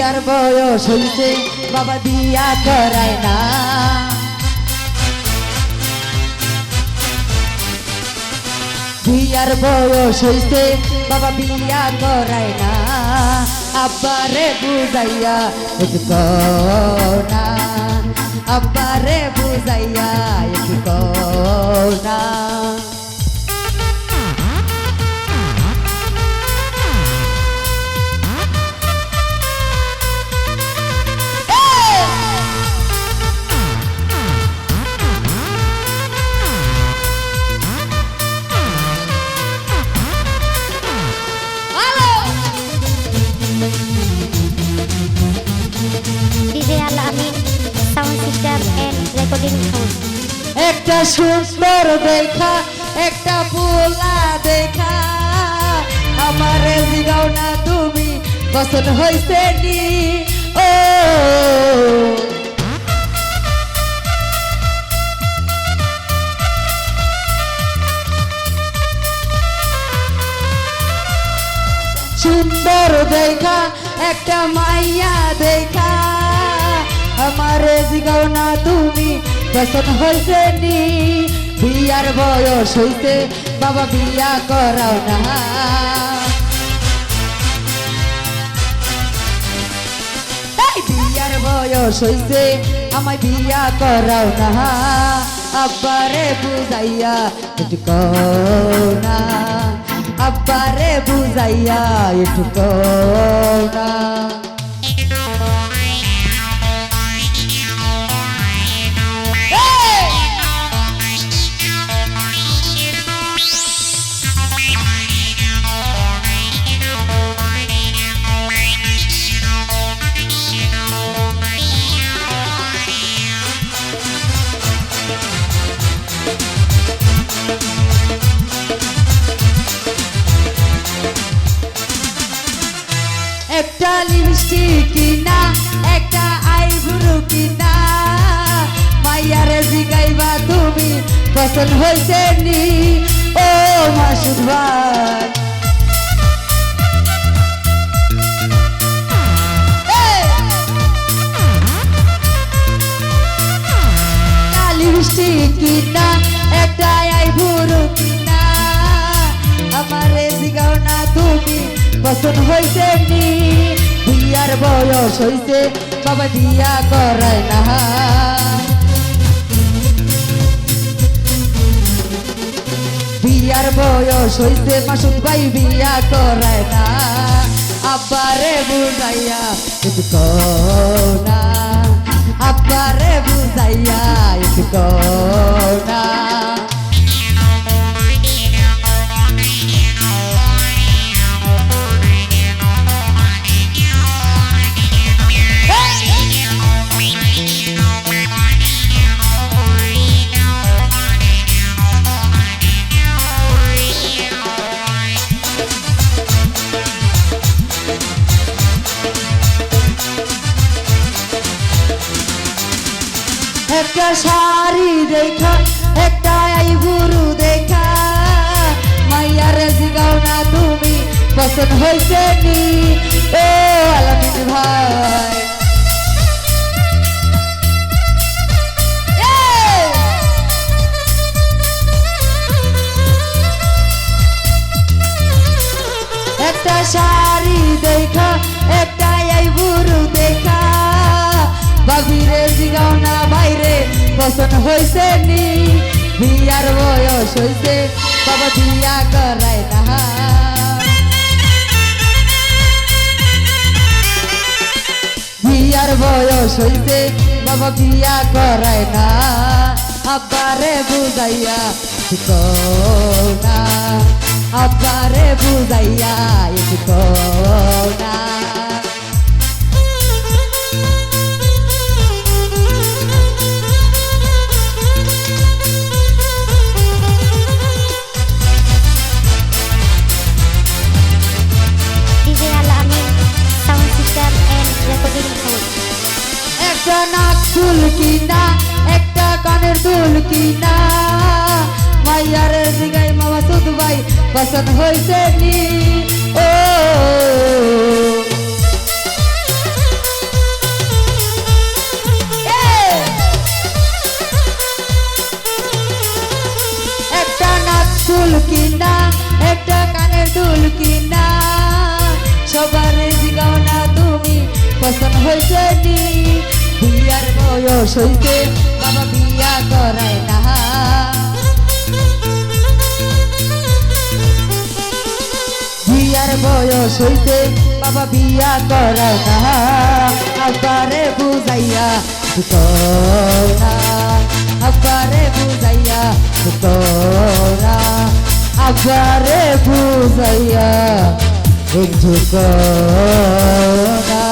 বিয়ার বয়স হইছে, বাবা বিয়া করায় না। বিয়ার বয়স হইছে, বাবা বিয়া করায় না। আব্বারে বুঝাইয়া একটু না। আব্বারে বুঝাইয়া একটু না। Al Amin, sound system and একটা সুন্দর দেখা একটা পোলা দেখা। আমার না তুমি নি? ও। সুন্দর দেখা একটা মাইয়া দেখা। আমার জিগাও না তুমি পছন্দ হয়েছে নি। বিয়ার বয়স হইতে বাবা বিয়া করাও না। বয়স হইছে, আমায় বিয়া করাও না। আব্বারে বুঝাইয়া একটু না। আব্বারে বুঝাইয়া একটু না। একটা লিপস্টিক কিনা, একটা আইব্রু কিনা। মাইয়ারে জিগাইবা তুমি পছন্দ হয়েছে নি। ও মাসুদ ভাই। লিপস্টিক কিনা, একটা আইব্রু কিনা। আমারে জিগাও না তুমি। পছন্দ হয়েছে নি বিয়ার বয়স হয়েছে বাবা দিয়া করায় না। বিয়ার বয়স হইছে, মাসুদ ভাই বিয়া করায় না। আব্বারে বুঝাইয়া একটু পছন্দ হয়েছে নি। ও আলামিন ভাই। এই! একটা শাড়ি দেখা, একটা আইবুরু দেখা। বাবিরে জিগাও না বাইরে পছন্দ হয়েছে নি। বিয়ার বয়স হয়েছে বাবা বিয়া করায় না বয়স হইছে বাবা বিয়া করায় না। আব্বারে বুঝাইয়া না। আব্বারে বুঝাইয়া না। চুল কিনা। মাইয়ার দিগাই মামা সুদ ভাই, পছন্দ হয়েছে নি? ও। একটা নাক চুল কিনা, একটা কানের দুল কিনা। সবার জিগাও না তুমি, পছন্দ হয়েছে নি? বিয়ার বয়স হইতে বিয়া করায় না। বিয়ার বয়স হইতে বাবা বিয়া করায় না। আব্বারে বুঝাইয়া তোরা আব্বারে বুঝাইয়া তোরা আব্বারে বুঝাইয়া একটু করা